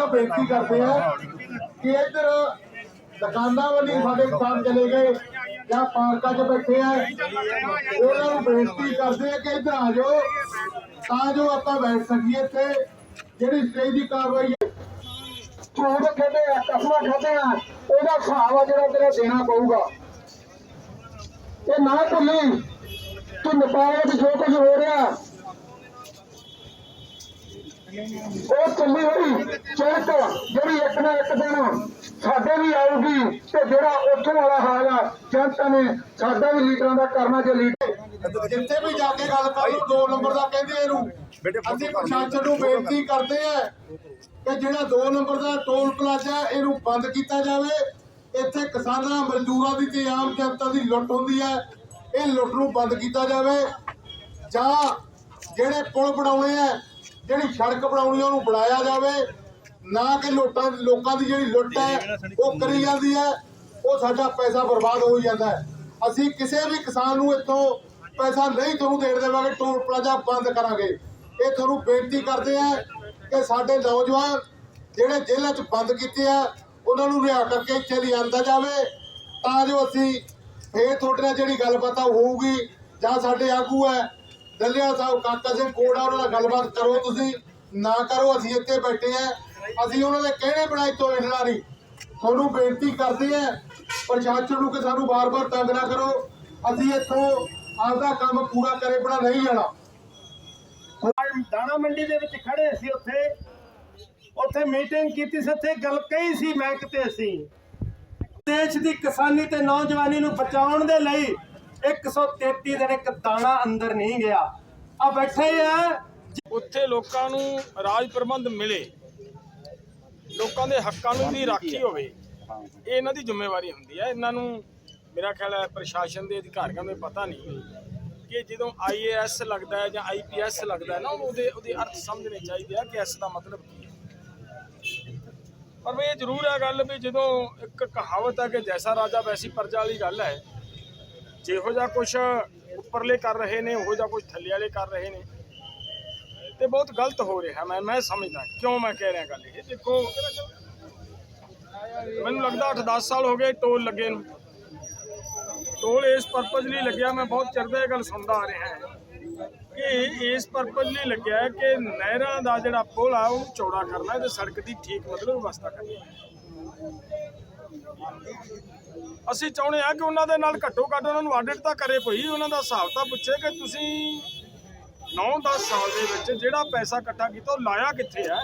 ਆ, ਬੇਨਤੀ ਕਰਦੇ ਆ ਕਿ ਇੱਧਰ ਦੁਕਾਨਾਂ ਵਾਲੀ ਸਾਡੇ ਕਿਸਾਨ ਚਲੇ ਗਏ ਜਾਂ ਪਾਰਕਾਂ 'ਚ ਬੈਠੇ ਆ। ਉਹਨਾਂ ਨੂੰ ਬੇਨਤੀ ਕਰਦੇ ਆ ਕਿ ਇੱਧਰ ਆ ਜਾਓ, ਤਾਂ ਜੋ ਆਪਾਂ ਬੈਠ ਸਕੀਏ ਇੱਥੇ। ਜਿਹੜੀ ਸਟੇਜ ਦੀ ਕਾਰਵਾਈ ਹੈ। ਝੂਠ ਕਹਿੰਦੇ ਆ ਕਸਮਾਂ ਖਾਦੇ ਆ, ਉਹਦਾ ਹਿਸਾਬ ਆ ਜਿਹੜਾ ਤੇਰਾ ਦੇਣਾ ਪਊਗਾ। ਇਹ ਨਾ ਭੁੱਲੀ ਕਿ ਨੇਪਾਲ ਵਿੱਚ ਜੋ ਕੁਝ ਹੋ ਰਿਹਾ ਉਹ ਚੱਲੀ ਹੋਈ ਚੜਕ ਜਿਹੜੀ ਇੱਕ ਨਾ ਇੱਕ ਦਿਨ ਸਾਡੇ ਵੀ ਆਊਗੀ ਤੇ ਜਿਹੜਾ ਉੱਥੋਂ ਵਾਲਾ ਹਾਲ ਆ, ਜਨਤਾ ਨੇ ਸਾਡਾ ਵੀ ਲੀਡਰਾਂ ਦਾ ਕਰਨਾ ਜੇ ਲੀਡਰ ਜਿੱਥੇ ਵੀ ਜਾ ਕੇ ਗੱਲ ਕਰ ਲਓ, ਦੋ ਨੰਬਰ ਦਾ ਕਹਿੰਦੇ ਇਹਨੂੰ, ਅਸੀਂ ਪ੍ਰਸ਼ਾਸਨ ਨੂੰ ਬੇਨਤੀ ਕਰਦੇ ਆ ਕਿ ਜਿਹੜਾ ਦੋ ਨੰਬਰ ਦਾ ਟੋਲ ਪਲਾਜ਼ਾ ਇਹਨੂੰ ਬੰਦ ਕੀਤਾ ਜਾਵੇ। ਇੱਥੇ ਕਿਸਾਨਾਂ, ਮਜ਼ਦੂਰਾਂ ਦੀ ਤੇ ਆਮ ਜਨਤਾ ਦੀ ਲੁੱਟ ਹੁੰਦੀ ਹੈ। ਇਹ ਲੁੱਟ ਨੂੰ ਬੰਦ ਕੀਤਾ ਜਾਵੇ। ਜਾਂ ਜਿਹੜੇ ਪੁਲ ਬਣਾਉਣੇ ਆ ਜਿਹੜੀ ਸੜਕ ਬਣਾਉਣੀ ਉਹਨੂੰ ਬਣਾਇਆ ਜਾਵੇ। ਨਾ ਕਿ ਲੋਟਾਂ ਲੋਕਾਂ ਦੀ ਜਿਹੜੀ ਲੁੱਟ ਹੈ ਉਹ ਕਰੀ ਜਾਂਦੀ ਹੈ ਉਹ ਸਾਡਾ ਪੈਸਾ ਬਰਬਾਦ ਹੋ ਜਾਂਦਾ ਅਸੀਂ ਕਿਸੇ ਵੀ ਕਿਸਾਨ ਨੂੰ ਇੱਥੋਂ ਪੈਸਾ ਨਹੀਂ ਤੁਹਾਨੂੰ ਦੇਣ ਦੇਵਾਂਗੇ ਟੋਲ ਪਲਾਜ਼ਾ ਬੰਦ ਕਰਾਂਗੇ। ਇਹ ਤੁਹਾਨੂੰ ਬੇਨਤੀ ਕਰਦੇ ਆ ਕਿ ਸਾਡੇ ਨੌਜਵਾਨ ਜਿਹੜੇ ਜੇਲ੍ਹਾਂ 'ਚ ਬੰਦ ਕੀਤੇ ਆ ਉਹਨਾਂ ਨੂੰ ਰਿਹਾ ਕਰਕੇ ਇੱਥੇ ਲਿਆਂਦਾ ਜਾਵੇ ਤਾਂ ਜੋ ਅਸੀਂ ਫੇਰ ਤੁਹਾਡੇ ਨਾਲ ਜਿਹੜੀ ਗੱਲਬਾਤ ਹੋਊਗੀ ਜਾਂ ਸਾਡੇ ਆਗੂ ਹੈ ਦੱਲਿਆ ਸਾਹਿਬ, ਕਾਕਾ ਸਿੰਘ ਕੋੜਾ ਉਹਨਾਂ ਨਾਲ ਗੱਲਬਾਤ ਕਰੋ ਤੁਸੀਂ। ਨਾ ਕਰੋ, ਅਸੀਂ ਇੱਥੇ ਬੈਠੇ ਆ ਅਸੀਂ ਉਹਨਾਂ ਦੇ ਕਹਿਣੇ ਬਣਾਈ ਤੋਂ ਹਿੱਲਣਾ ਨਹੀਂ। ਤੁਹਾਨੂੰ ਬੇਨਤੀ ਕਰਦੇ ਆ ਪ੍ਰਸ਼ਾਸਨ ਨੂੰ ਕਿ ਸਾਨੂੰ ਬਾਰ-ਬਾਰ ਤੰਗ ਨਾ ਕਰੋ। ਅਸੀਂ ਇੱਥੋਂ ਆਪਦਾ ਕੰਮ ਪੂਰਾ ਕਰੇ ਬਣਾ ਨਹੀਂ ਜਾਣਾ। ਦਾਣਾ ਮੰਡੀ ਦੇ ਵਿੱਚ ਖੜੇ ਸੀ ਉੱਥੇ। ਉੱਥੇ ਮੀਟਿੰਗ ਕੀਤੀ ਸੀ, ਉੱਥੇ ਗੱਲ ਕਹੀ ਸੀ ਮੈਂ ਕਿਤੇ ਅਸੀਂ। ਦੇਸ਼ ਦੀ ਕਿਸਾਨੀ ਤੇ ਨੌਜਵਾਨੀ ਨੂੰ ਬਚਾਉਣ ਦੇ ਲਈ 133 ਦਿਨ ਇੱਕ ਦਾਣਾ ਅੰਦਰ ਨਹੀਂ ਗਿਆ। ਆ ਬੈਠੇ ਆ। ਉੱਥੇ ਲੋਕਾਂ ਨੂੰ ਰਾਜ ਪ੍ਰਬੰਧ ਮਿਲੇ। ਲੋਕਾਂ ਦੇ ਹੱਕਾਂ ਨੂੰ ਦੀ ਰਾਖੀ ਹੋਵੇ। ਇਹ ਇਹਨਾਂ ਦੀ ਜ਼ਿੰਮੇਵਾਰੀ ਹੁੰਦੀ ਹੈ ਇਹਨਾਂ ਨੂੰ ਮੇਰਾ ਖਿਆਲ ਹੈ ਪ੍ਰਸ਼ਾਸਨ ਦੇ ਅਧਿਕਾਰੀਆਂ ਨੂੰ ਪਤਾ ਨਹੀਂ ਕਿ ਜਦੋਂ ਆਈਏਐਸ ਲੱਗਦਾ ਹੈ ਜਾਂ ਆਈਪੀਐਸ ਲੱਗਦਾ ਹੈ ਨਾ ਉਹਦੇ ਉਹਦੇ ਅਰਥ ਸਮਝਣੇ ਚਾਹੀਦੇ ਆ ਕਿ ਇਸ ਦਾ ਮਤਲਬ ਕੀ ਹੈ। ਪਰ ਵੀ ਇਹ ਜ਼ਰੂਰ ਹੈ ਗੱਲ ਵੀ ਜਦੋਂ ਇੱਕ ਕਹਾਵਤ ਹੈ ਕਿ ਜੈਸਾ ਰਾਜਾ ਵੈਸੀ ਪ੍ਰਜਾ ਵਾਲੀ ਗੱਲ ਹੈ। ਜਿਹੋ ਜਿਹਾ ਕੁਝ ਉੱਪਰਲੇ ਕਰ ਰਹੇ ਨੇ, ਉਹੋ ਜਿਹਾ ਕੁਝ ਥੱਲੇ ਵਾਲੇ ਕਰ ਰਹੇ ਨੇ। ਤੇ ਬਹੁਤ ਗਲਤ ਹੋ ਰਿਹਾ ਮੈਂ ਮੈਂ ਸਮਝਦਾ, ਕਿਉਂ ਮੈਂ ਕਹਿ ਰਿਹਾ ਗੱਲ ਇਹ? ਦੇਖੋ, ਮੈਨੂੰ ਲੱਗਦਾ 8-10 ਸਾਲ ਹੋ ਗਏ ਟੋਲ ਲੱਗੇ ਨੂੰ। ਟੋਲ ਇਸ ਪਰਪਸ ਲਈ ਲੱਗਿਆ, ਮੈਂ ਬਹੁਤ ਚਿਰ ਦਾ ਇਹ ਗੱਲ ਸੁਣਦਾ ਆ ਰਿਹਾ ਕਿ ਇਸ ਪਰਪਸ ਲਈ ਲੱਗਿਆ ਕਿ ਨਹਿਰਾਂ ਦਾ ਜਿਹੜਾ ਪੁਲ ਆ, ਉਹ ਚੌੜਾ ਕਰਨਾ ਤੇ ਸੜਕ ਦੀ ਠੀਕ ਮਤਲਬ ਵਿਵਸਥਾ ਕਰਨੀ ਅਸੀਂ ਚਾਹੁੰਦੇ ਆ ਕਿ ਉਹਨਾਂ ਦੇ ਨਾਲ ਘੱਟੋ ਘੱਟ ਉਹਨਾਂ ਨੂੰ ਆਡਿਟ ਤਾਂ ਕਰੇ ਕੋਈ, ਉਹਨਾਂ ਦਾ ਹਿਸਾਬ ਤਾਂ ਪੁੱਛੇ ਕਿ ਤੁਸੀਂ 9-10 ਸਾਲ ਦੇ ਵਿੱਚ ਜਿਹੜਾ ਪੈਸਾ ਇਕੱਠਾ ਕੀਤਾ ਉਹ ਲਾਇਆ ਕਿੱਥੇ ਹੈ?